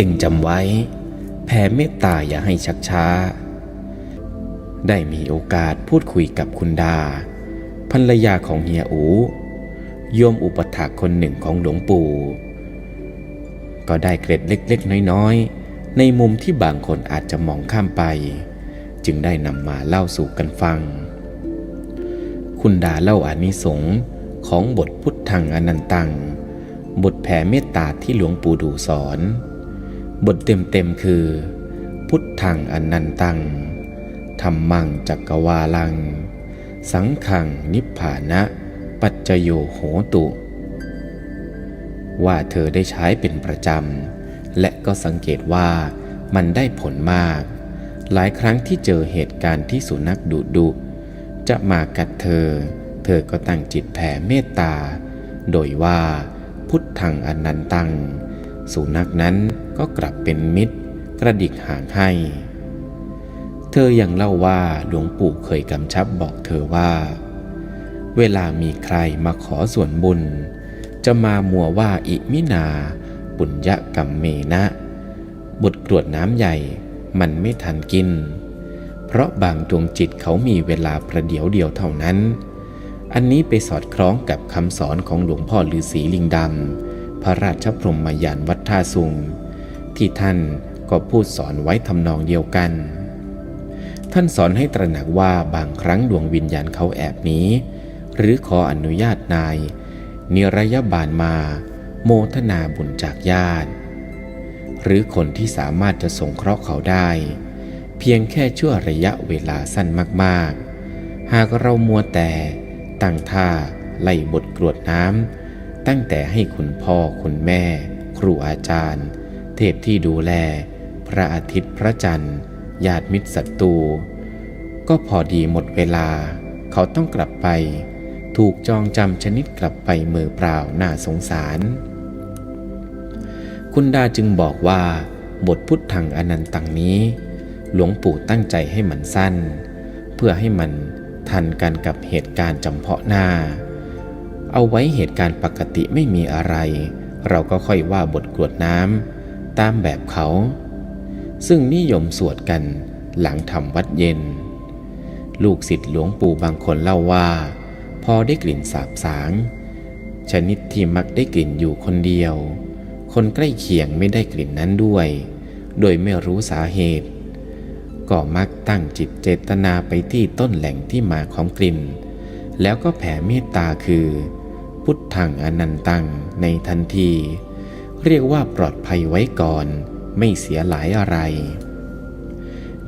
เองจำไว้ แผ่เมตตาอย่าให้ชักช้า ได้มีโอกาสพูดคุยกับคุณดาภรรยาของเฮียอูโยมอุปถากคนหนึ่งของหลวงปู่ ก็ได้เกร็ดเล็กๆ น้อยๆ ในมุมที่บางคนอาจจะมองข้ามไป จึงได้นำมาเล่าสู่กันฟัง คุณดาเล่าอานิสงส์ของบทพุทธังอนันตัง บทแผ่เมตตาที่หลวงปู่ดูสอน บทเต็มๆคือ พุทธังอนันตังธรรมังจักกวาลัง สังขังนิพพานะ ปัจจโยโหตุ ว่าเธอได้ใช้เป็นประจำ และก็สังเกตว่ามันได้ผลมาก หลายครั้งที่เจอเหตุการณ์ที่สุนัขดุดุจะมากัดเธอ เธอก็ตั้งจิตแผ่เมตตา โดยว่าพุทธังอนันตัง สุนัขนั้นก็กลับเป็นมิตร กระดิกหางให้ เธอยังเล่าว่าหลวงปู่เคยกำชับบอกเธอว่า เวลามีใครมาขอส่วนบุญ จะมามัวว่าอิมินา ปุญญกรรมเมนะ บทกรวดน้ำใหญ่มันไม่ทันกิน เพราะบางดวงจิตเขามีเวลาประเดี๋ยวเดียวเท่านั้น อันนี้ไปสอดคล้องกับคำสอนของหลวงพ่อฤาษีลิงดำ ระราชพรหมยานวัดท่าสุงที่ท่านก็พูดสอนไว้ทำนองเดียวกัน ท่านสอนให้ตระหนักว่าบางครั้งดวงวิญญาณเขาแอบหนีหรือขออนุญาตนาย นิรยบาลมา โมทนาบุญจากญาติ หรือคนที่สามารถจะสงเคราะห์เขาได้ เพียงแค่ชั่วระยะเวลาสั้นมากๆ หากเรามัวแต่ตั้งท่าไล่บทกรวดน้ำ ตั้งแต่ให้คุณพ่อคุณแม่ ครูอาจารย์ เทพที่ดูแล พระอาทิตย์พระจันทร์ญาติมิตรศัตรูก็พอดีหมดเวลา เขาต้องกลับไป ถูกจองจำชนิดกลับไปมือเปล่าน่าสงสาร คุณดาจึงบอกว่า บทพุทธังอนันตังนี้ หลวงปู่ตั้งใจให้มันสั้น เพื่อให้มันทันกันกับเหตุการณ์จำเพาะหน้า เอาไว้เหตุการณ์ปกติไม่มีอะไร เราก็ค่อยว่าบทกรวดน้ำตามแบบเขา ซึ่งนิยมสวดกันหลังทำวัดเย็น ลูกศิษย์หลวงปู่บางคนเล่าว่า พอได้กลิ่นสาบสางชนิดที่มักได้กลิ่นอยู่คนเดียว คนใกล้เคียงไม่ได้กลิ่นนั้นด้วย โดยไม่รู้สาเหตุ ก็มักตั้งจิตเจตนาไปที่ต้นแหล่งที่มาของกลิ่น แล้วก็แผ่เมตตาคือ พุทธังอนันตังในทันที เรียกว่าปลอดภัยไว้ก่อน ไม่เสียหลายอะไร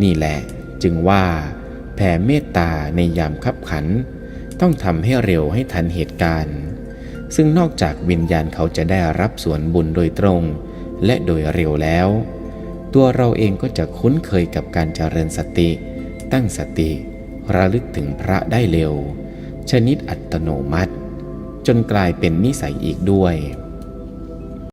นี่แหละจึงว่าแผ่เมตตาในยามคับขัน ต้องทำให้เร็วให้ทันเหตุการณ์ ซึ่งนอกจากวิญญาณเขาจะได้รับส่วนบุญโดยตรง และโดยเร็วแล้ว ตัวเราเองก็จะคุ้นเคยกับการเจริญสติ ตั้งสติ ระลึกถึงพระได้เร็ว ชนิดอัตโนมัติ จนกลายเป็นนิสัยอีกด้วย